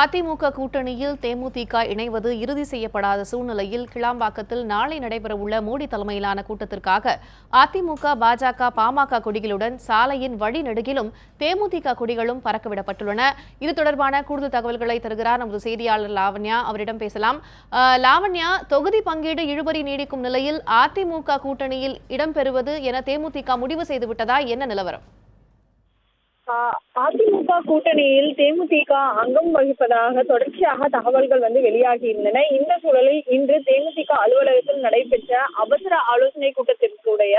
அதிமுக கூட்டணியில் தேமுதிக இணைவது இறுதி செய்யப்படாத சூழ்நிலையில் கிளாம்பாக்கத்தில் நாளை நடைபெறவுள்ள மோடி தலைமையிலான கூட்டத்திற்காக அதிமுக பாஜக பாமக கொடிகளுடன் சாலையின் வழிநெடுகிலும் தேமுதிக கொடிகளும் பறக்கவிடப்பட்டுள்ளன. இது தொடர்பான கூடுதல் தகவல்களை தருகிறார் நமது செய்தியாளர் லாவண்யா. அவரிடம் பேசலாம். லாவண்யா தொகுதி பங்கீடு இழுபறி நீடிக்கும் நிலையில் அதிமுக கூட்டணியில் இடம்பெறுவது என தேமுதிக முடிவு செய்துவிட்டதா? என்ன நிலவரம்? அதிமுக கூட்டணியில் தேமுதிக அங்கம் வகிப்பதாக தொடர்ச்சியாக தகவல்கள் வந்து வெளியாகி இருந்தன. இந்த சூழலில் இன்று தேமுதிக அலுவலகத்தில் நடைபெற்ற அவசர ஆலோசனை கூட்டத்திற்குடைய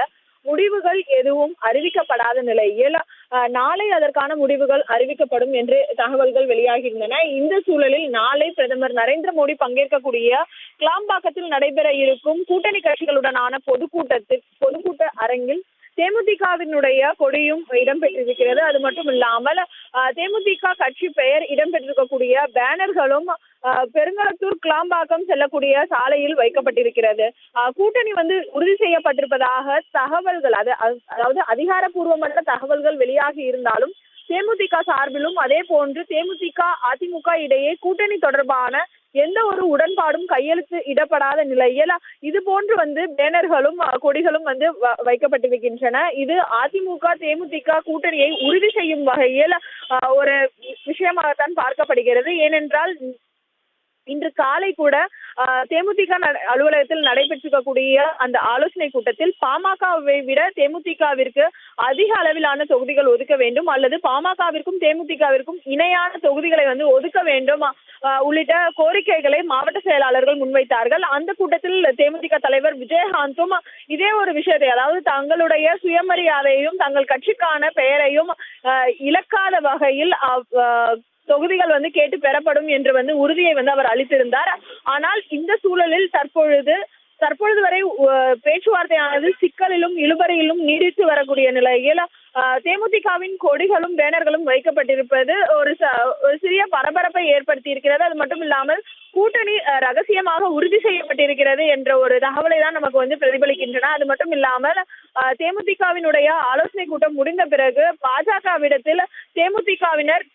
முடிவுகள் எதுவும் அறிவிக்கப்படாத நிலையில் ஆஹ் நாளை அதற்கான முடிவுகள் அறிவிக்கப்படும் என்று தகவல்கள் வெளியாகியிருந்தன. இந்த சூழலில் நாளை பிரதமர் நரேந்திர மோடி பங்கேற்கக்கூடிய கிளாம்பாக்கத்தில் நடைபெற இருக்கும் கூட்டணி கட்சிகளுடனான பொதுக்கூட்டத்தில் பொதுக்கூட்ட அரங்கில் தேமுதிகவினுடைய கொடியும் இடம்பெற்றிருக்கிறது. அது மட்டும் இல்லாமல் தேமுதிக கட்சி பெயர் இடம்பெற்றிருக்கக்கூடிய பேனர்களும் அஹ், பெருங்களத்தூர் கிளாம்பாக்கம் செல்லக்கூடிய சாலையில் வைக்கப்பட்டிருக்கிறது. கூட்டணி வந்து உறுதி செய்யப்பட்டிருப்பதாக தகவல்கள் அது- அதாவது அதிகாரப்பூர்வமற்ற தகவல்கள் வெளியாகி இருந்தாலும் தேமுதிக சார்பிலும் அதே போன்று தேமுதிக அதிமுக இடையே கூட்டணி தொடர்பான எந்த ஒரு உடன்பாடும் கையெழுத்து இடப்படாத நிலையில் இது போன்று வந்து பேனர்களும் கொடிகளும் வந்து வ- வைக்கப்பட்டிருக்கின்றன. இது அதிமுக தேமுதிக கூட்டணியை உறுதி செய்யும் வகையில் ஒரு விஷயமாகத்தான் பார்க்கப்படுகிறது. ஏனென்றால் இன்று காலை கூட தேமுதிக அலுவலகத்தில் நடைபெற்றிருக்கக்கூடிய அந்த ஆலோசனை கூட்டத்தில் பாமகவை விட தேமுதிகவிற்கு அதிக அளவிலான தொகுதிகள் ஒதுக்க வேண்டும் அல்லது பாமகவிற்கும் தேமுதிகவிற்கும் இணையான தொகுதிகளை வந்து ஒதுக்க வேண்டும். உள்ளிட்ட கோரிக்கைகளை மாவட்ட செயலாளர்கள் முன்வைத்தார்கள். அந்த கூட்டத்தில் தேமுதிக தலைவர் விஜயகாந்தும் இதே ஒரு விஷயத்தை அதாவது தங்களுடைய சுயமரியாதையையும் தங்கள் கட்சிக்கான பெயரையும் அஹ், இழக்காத வகையில் அஹ், தொகுதிகள் வந்து கேட்டு பெறப்படும் என்று வந்து உறுதியை வந்து அவர் அளித்திருந்தார். ஆனால் இந்த சூழலில் தற்பொழுது தற்பொழுது வரை பேச்சுவார்த்தையானது சிக்கலிலும் இழுபறியிலும் நீடித்து வரக்கூடிய நிலையில் தேமுதிகவின் கொடிகளும் பேனர்களும் வைக்கப்பட்டிருப்பது ஒரு ச- ஒரு சிறிய பரபரப்பை ஏற்படுத்தி இருக்கிறது அது மட்டும் இல்லாமல் கூட்டணி ரகசியமாக உறுதி செய்யப்பட்டிருக்கிறது என்ற ஒரு தகவலை தான் நமக்கு வந்து பிரதிபலிக்கின்றன. அது மட்டும் இல்லாமல் தேமுதிகவினுடைய ஆலோசனை கூட்டம் முடிந்த பிறகு பாஜகவிடத்தில் தேமுதிகவினர்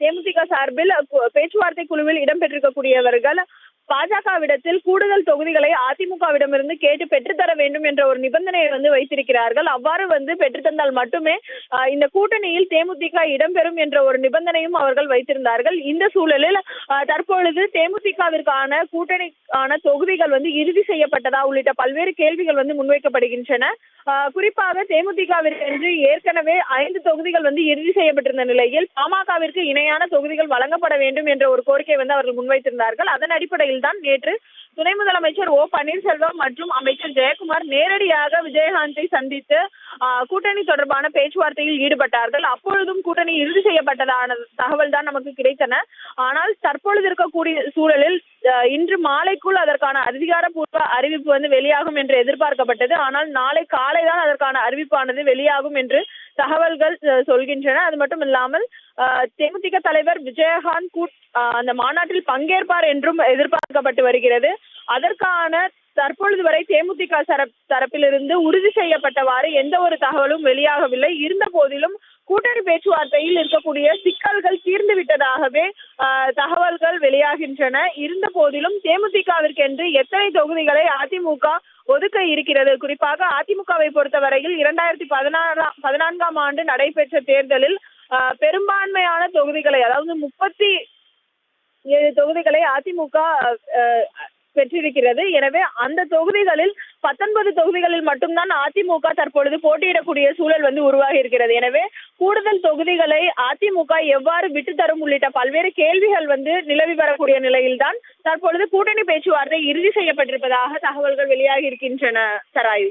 தேமுதிக சார்பில் பேச்சுவார்த்தை குழுவில் இடம்பெற்றிருக்கக்கூடியவர்கள் பாஜகவிடத்தில் கூடுதல் தொகுதிகளை அதிமுகவிடமிருந்து கேட்டு பெற்றுத்தர வேண்டும் என்ற ஒரு நிபந்தனையை வந்து வைத்திருக்கிறார்கள். அவ்வாறு வந்து பெற்றுத்தந்தால் மட்டுமே இந்த கூட்டணியில் தேமுதிக இடம்பெறும் என்ற ஒரு நிபந்தனையும் அவர்கள் வைத்திருந்தார்கள். இந்த சூழலில் தற்பொழுது தேமுதிகவிற்கான கூட்டணிக்கான தொகுதிகள் வந்து இறுதி செய்யப்பட்டதா உள்ளிட்ட பல்வேறு கேள்விகள் வந்து முன்வைக்கப்படுகின்றன. குறிப்பாக தேமுதிகவிற்கு ஏற்கனவே ஐந்து தொகுதிகள் வந்து இறுதி செய்யப்பட்டிருந்த நிலையில் பாமகவிற்கு இணையான தொகுதிகள் வழங்கப்பட வேண்டும் என்ற ஒரு கோரிக்கை வந்து அவர்கள் முன்வைத்திருந்தார்கள். அதன் அடிப்படையில் தான் நேற்று துணை முதலமைச்சர் ஓ பன்னீர்செல்வம் மற்றும் அமைச்சர் ஜெயக்குமார் நேரடியாக விஜயகாந்தை சந்தித்து கூட்டணி தொடர்பான பேச்சுவார்த்தையில் ஈடுபட்டார்கள். அப்பொழுதும் கூட்டணி இறுதி செய்யப்பட்டதான தகவல் தான் நமக்கு கிடைத்தன. ஆனால் தற்பொழுது இருக்கக்கூடிய சூழலில் இன்று மாலைக்குள் அதற்கான அதிகாரப்பூர்வ அறிவிப்பு வந்து வெளியாகும் என்று எதிர்பார்க்கப்பட்டது. ஆனால் நாளை காலை தான் அதற்கான அறிவிப்பானது வெளியாகும் என்று தகவல்கள் சொல்கின்றன. அது மட்டும் இல்லாமல் தேமுதிக தலைவர் விஜயகாந்த் கூட் அந்த மாநாட்டில் பங்கேற்பார் என்றும் எதிர்பார்க்கப்பட்டு வருகிறது. அதற்கான தற்பொழுது வரை தேமுதிக தரப்பிலிருந்து உறுதி செய்யப்பட்டவாறு எந்த ஒரு தகவலும் வெளியாகவில்லை. இருந்த போதிலும் கூட்டணி பேச்சுவார்த்தையில் இருக்கக்கூடிய சிக்கல்கள் தீர்ந்து விட்டதாகவே ஆஹ், தகவல்கள் வெளியாகின்றன. இருந்த போதிலும் தேமுதிகவிற்கென்று எத்தனை தொகுதிகளை அதிமுக ஒதுக்க இருக்கிறது? குறிப்பாக அதிமுகவை பொறுத்தவரையில் இரண்டாயிரத்தி பதினாறாம் பதினான்காம் ஆண்டு நடைபெற்ற தேர்தலில் பெரும்பான்மையான தொகுதிகளை அதாவது முப்பத்தி ஏழு தொகுதிகளை அதிமுக பெற்றிருக்கிறது. எனவே அந்த தொகுதிகளில் பத்தொன்பது தொகுதிகளில் மட்டும்தான் அதிமுக தற்பொழுது போட்டியிடக்கூடிய சூழல் வந்து உருவாகி இருக்கிறது. எனவே கூடுதல் தொகுதிகளை அதிமுக எவ்வாறு விட்டு தரும் உள்ளிட்ட பல்வேறு கேள்விகள் வந்து நிலவி வரக்கூடிய நிலையில்தான் தற்பொழுது கூட்டணி பேச்சுவார்த்தை இறுதி செய்யப்பட்டிருப்பதாக தகவல்கள் வெளியாகி இருக்கின்றன சராயு.